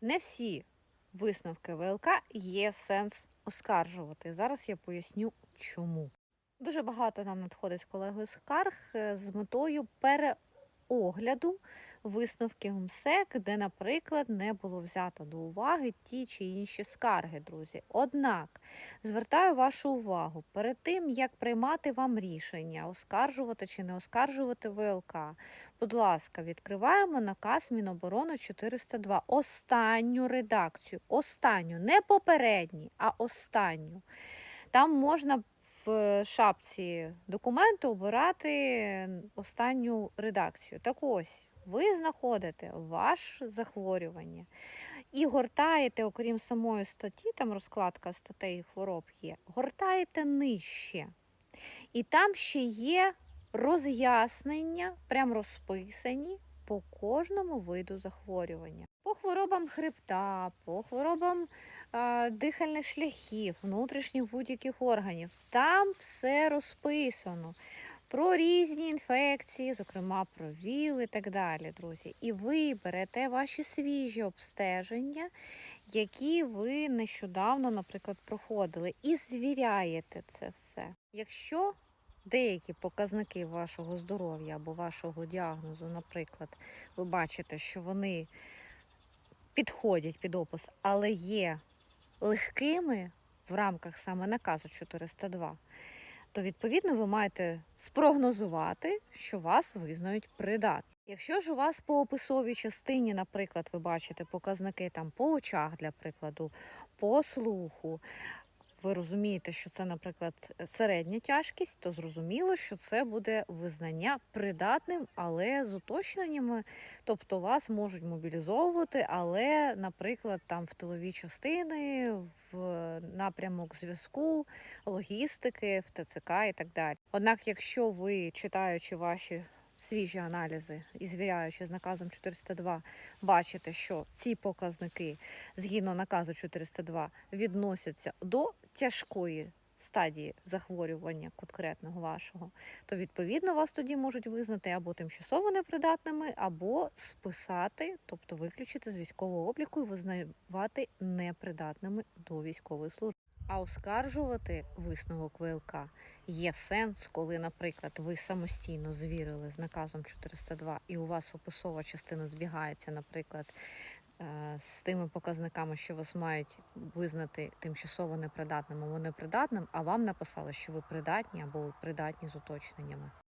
Не всі висновки ВЛК є сенс оскаржувати. Зараз я поясню, чому. Дуже багато нам надходить з колегою скарг е, з метою переогляду висновків МСЕК, де, наприклад, не було взято до уваги ті чи інші скарги, друзі. Однак звертаю вашу увагу перед тим, як приймати вам рішення, оскаржувати чи не оскаржувати ВЛК. Будь ласка, відкриваємо наказ Міноборони 402. Останню редакцію. Останню, не попередню, а останню. Там можна в шапці документу обирати останню редакцію. Так ось, ви знаходите ваше захворювання і гортаєте, окрім самої статті, там розкладка статей хвороб є, гортаєте нижче. І там ще є роз'яснення, прям розписані по кожному виду захворювання. По хворобам хребта, по хворобам а, дихальних шляхів, внутрішніх будь-яких органів. Там все розписано. Про різні інфекції, зокрема про ВІЛ і так далі, друзі. І ви берете ваші свіжі обстеження, які ви нещодавно, наприклад, проходили, і звіряєте це все. Якщо деякі показники вашого здоров'я або вашого діагнозу, наприклад, ви бачите, що вони підходять під опис, але є легкими в рамках саме наказу 402, то відповідно ви маєте спрогнозувати, що вас визнають придатним. Якщо ж у вас по описовій частині, наприклад, ви бачите показники там по очах, для прикладу, по слуху, ви розумієте, що це, наприклад, середня тяжкість, то зрозуміло, що це буде визнання придатним, але з уточненнями, тобто вас можуть мобілізовувати, але, наприклад, там в тилові частини, в напрямок зв'язку, логістики, в ТЦК і так далі. Однак, якщо ви читаючи ваші свіжі аналізи і звіряючи з наказом 402, бачите, що ці показники згідно наказу 402 відносяться до тяжкої стадії захворювання конкретного вашого, то відповідно вас тоді можуть визнати або тимчасово непридатними, або списати, тобто виключити з військового обліку і визнавати непридатними до військової служби. А оскаржувати висновок ВЛК є сенс, коли, наприклад, ви самостійно звірили з наказом 402 і у вас описова частина збігається, наприклад, е, з тими показниками, що вас мають визнати тимчасово непридатним або непридатним, а вам написали, що ви придатні або придатні з уточненнями.